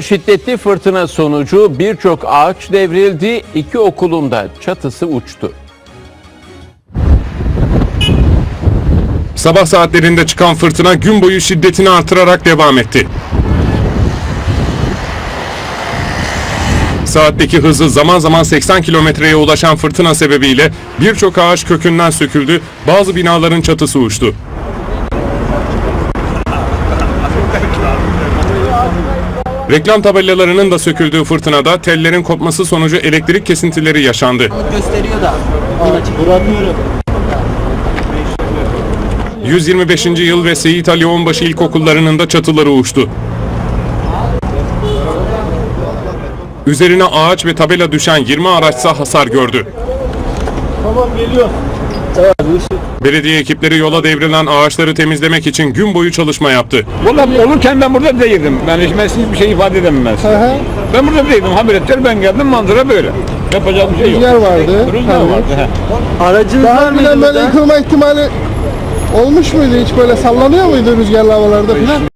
Şiddetli fırtına sonucu birçok ağaç devrildi, iki okulun da çatısı uçtu. Sabah saatlerinde çıkan fırtına gün boyu şiddetini artırarak devam etti. Saatteki hızı zaman zaman 80 kilometreye ulaşan fırtına sebebiyle birçok ağaç kökünden söküldü, bazı binaların çatısı uçtu. Reklam tabelalarının da söküldüğü fırtınada tellerin kopması sonucu elektrik kesintileri yaşandı. gösteriyor da. 125. yıl ve Seyit Ali Onbaşı ilkokullarının da çatıları uçtu. Üzerine ağaç ve tabela düşen 20 araçsa hasar gördü. Tamam geliyor. Belediye ekipleri yola devrilen ağaçları temizlemek için gün boyu çalışma yaptı. Valla olurken ben burada değildim. Ben hiç hiçbir şey ifade edemem ben size. Ben burada değildim. Haber ettiler ben geldim manzara böyle. Yapacak bir şey yok. Rüzgar vardı. Rüzgar Tabii. vardı. he. Aracınız Daha var mıydı önceden böyle burada? yıkılma ihtimali olmuş muydu? Hiç böyle sallanıyor muydu rüzgarlı havalarda falan?